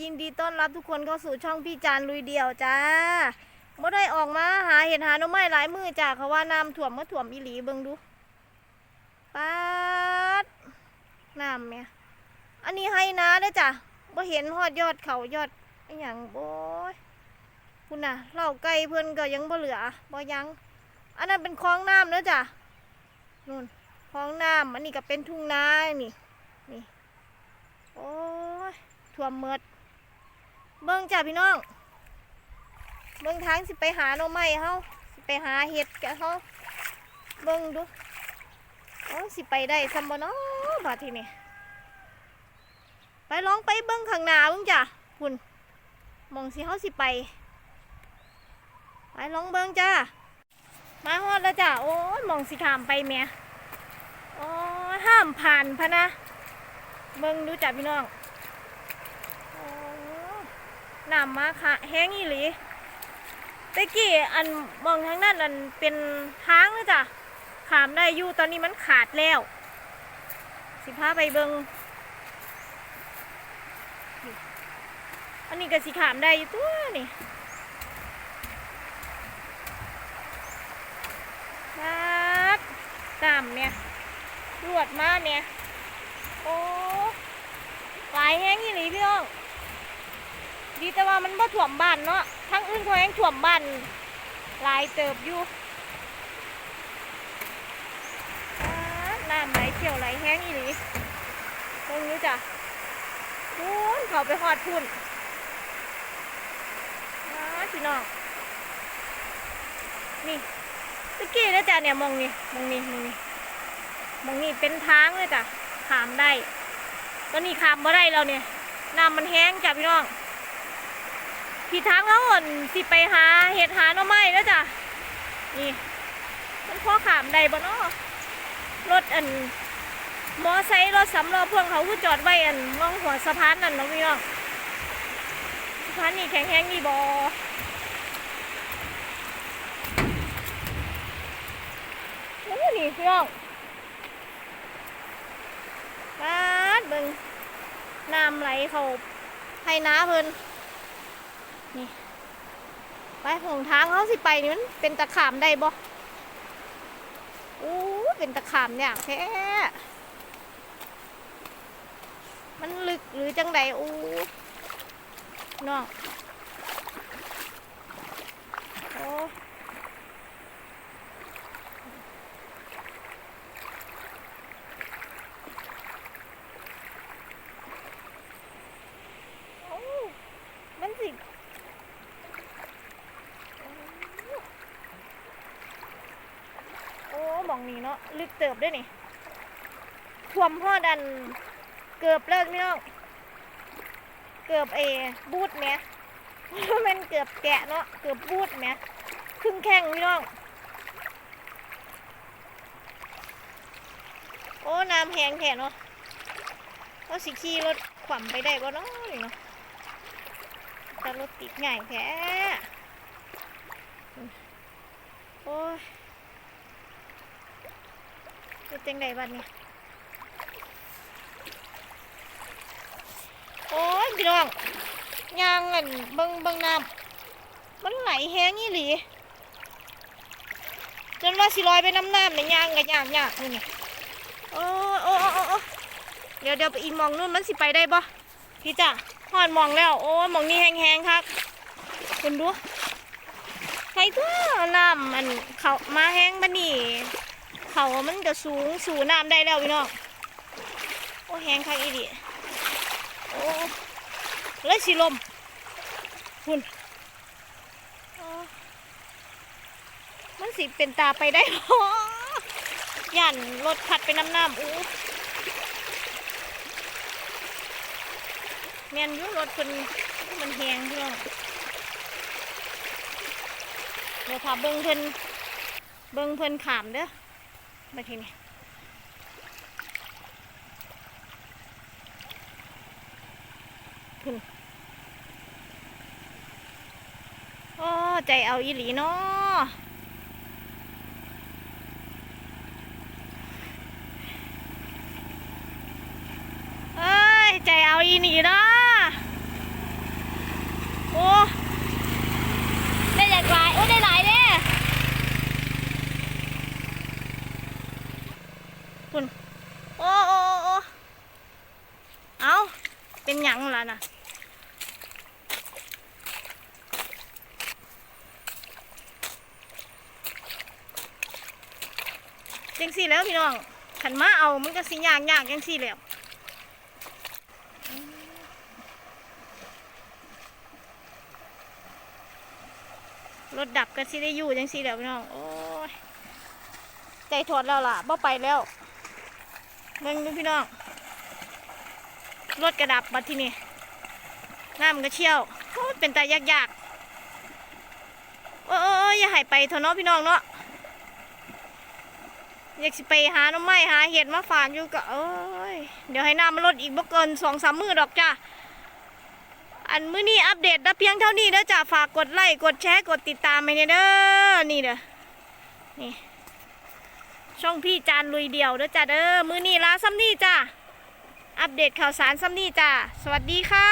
ยินดีต้อนรับทุกคนเข้าสู่ช่องพี่จานลุยเดี่ยวจ้าบ่ได้ออกมาหาเห็ดหาหน่อไม้หลายมือจ้าเขาว่าน้ำท่วมมาท่วมอีหลีเบิ่งดูป๊าดน้ำเนี่ยอันนี้ให้นาเด้อจ้ะบ่เห็นฮอดยอดเขายอดอหย่างโอ้ยคุณน่ะเหล่าไก่เพิ่นก็ยังบ่เหลือบ่ยัง อันนั้นเป็นคลองน้ำเด้อจ้ะนู่นคลองน้ำอันนี้ก็เป็นทุ่งนานี่นี่โอ้ยท่วมเมด เบิ่งจ้ะพี่น้อง เบิ่งทางสิไปหาหน่อไม้เฮาสิไปหาเห็ดกับเฮาเบิ่งดูโอ้สิไปได้ซัมบ่เนาะบาดทีนี้ไปลองไปเบิ่งข้างหน้าเบิ่งจ้ะพุ่นหมองสิเฮาสิไป ไปลองเบิ่งจ้ามาฮอดแล้วจ้ะโอ้ยมองสิขามไปแม่โอ้ห้ามผ่านพะนะ เบิ่งดูจ้ะพี่น้อง น้ำมาค่ะ แห้งอีหลีตะกี้อันมองทางนั้นอันเป็นทางเลยจ้ะขามได้อยู่ตอนนี้มันขาดแล้ว สิพาไปเบิงอันนี้ก็สิขามได้อยู่ตัวนี่ครับตามเนี่ยรวดมาเนี่ย โอ้หลแห้งอีหลีพี่น้อง ดีแต่ว่ามันบ่ถ่วมบ้านเนาะทั้งอื่นเขาแห้งถ่วมบ้านหลายเติบอยู่น้ำไหลเชี่ยวไหลแห้งอีหลีตรงนี้จ้ะพูนเขาไปหอดพุ่นอ๊าพี่น้องนี่ตะกี้แล้วจ้ะเนี่ยมองนี่มองนี่มองนี่มองนี่เป็นทางเลยจ้ะขามได้ตอนนี้ขามบ่ได้แล้วเนี่ยน้ำมันแห้งจ้ะพี่น้อง พี่ทางเขาอ่อนสิไปหาเห็ดหาหน่อไม้แล้วจ้ะนี่มันพอขามได้บ่เนาะรถอันมอไซค์รถสำล้อพ่วงเขาคือจอดไว้อันมองหัวสะพานนั่นเนาะพี่น้องสะพานนี่แข็งแห้งนี่บอโอ้นี่พี่น้องบาดเบิงน้ำไหลเขาให้น้าเพิ่น นี่ ไปหงทางเขาสิไปนี่มันเป็นตะขามได้บ่อู้เป็นตะขามเนี่ยแท้มันลึกหรือจังใดอู้น้องโอ้โอ้มันสิ โอ้ห มองนี้เนาะลึกเติบด้วยนี่ท่วมพ่อดัน เกือบเลิกพี่น้องเกือบเอบูดแหมมันเกือบแกะเนาะเกือบบูดแหมครึ่งแข้งพี่น้องโอ้น้ำแหงแท้เนาะก็สิขี่รถขวำไปได้บ่เนาะนี่เนาะแต่รถติดง่ายแท้โอ้ย เป็นจังไดบัดนี้ โอ้ยพี่น้องยางอันเบิงเบิงน้ำมันไหลแห้งอีหลีจนว่าสิลอยไปน้ำน้ำในยางกับยางยากนี่นี่โอ้โอ้โอ้โอ้โอ้เดี๋ยวเดี๋ยวไปอีมองนู่นมันสิไปได้บ่พี่จ้ะหอนมองแล้ว โอ้มองนี้แห้งๆครับคุณดูใครตัวน้ำมันเขามาแห้งบันนี่ เขามันจะสูงสูน้ำได้แล้วพี่น้องโอ้แห้งคักอีดิโอ้เลยสิลมคุณมันสิเป็นตาไปได้บ่ย่านรถพัดไปน้ำน้ำอู้แมนยุรถคนมันแหงพี่น้องเดี๋ยวพาเบิ้งเพิ่นเบิ้งเพิ่นขามเด้อ มาทีนี้ขึ้นโอ้ใจเอาอีหลีเนาะเอ้ย ใจเอาอีหนีเนาะ อ้ได้อยากหลายโอ้ได้หลายเด้คุณโอ้โอ้โอ้โอ้เอา เป็นหยังล่ะนะจังสี่แล้วพี่น้องขันมาเอามันก็สิยากยากจังสี่แล้วรถดับก็สิได้อยู่จังสิแล้วพี่น้องโอ้ยใจถอดแล้วล่ะบ่ไปแล้วเบิ่งดูพี่น้อง รถกระดับบัดที่นี่น้ำมันก็เชี่ยวเป็นตายยากๆโอ้ยอยโอ้ยอย่าหายไปเถอะเนาะพี่น้องเนาะอยากสิไปหาน้ำไม้หาเห็ดมาฝานอยู่ก็เอ้ยเดี๋ยวให้น้ำมันลดอีกบ่เกินสองสามมือดอกจ้าอันมื้อนี้อัปเดตได้เพียงเท่านี้เด้อจ้าฝากกดไลค์กดแชร์กดติดตามไปเด้อนี่เด้อนี่ช่องพี่จานลุยเดียวเด้อจ้าเด้อมื้อนี้ลาซ้ำนี่จ้า อัปเดตข่าวสารซ้ำนี่จ้าสวัสดีค่ะ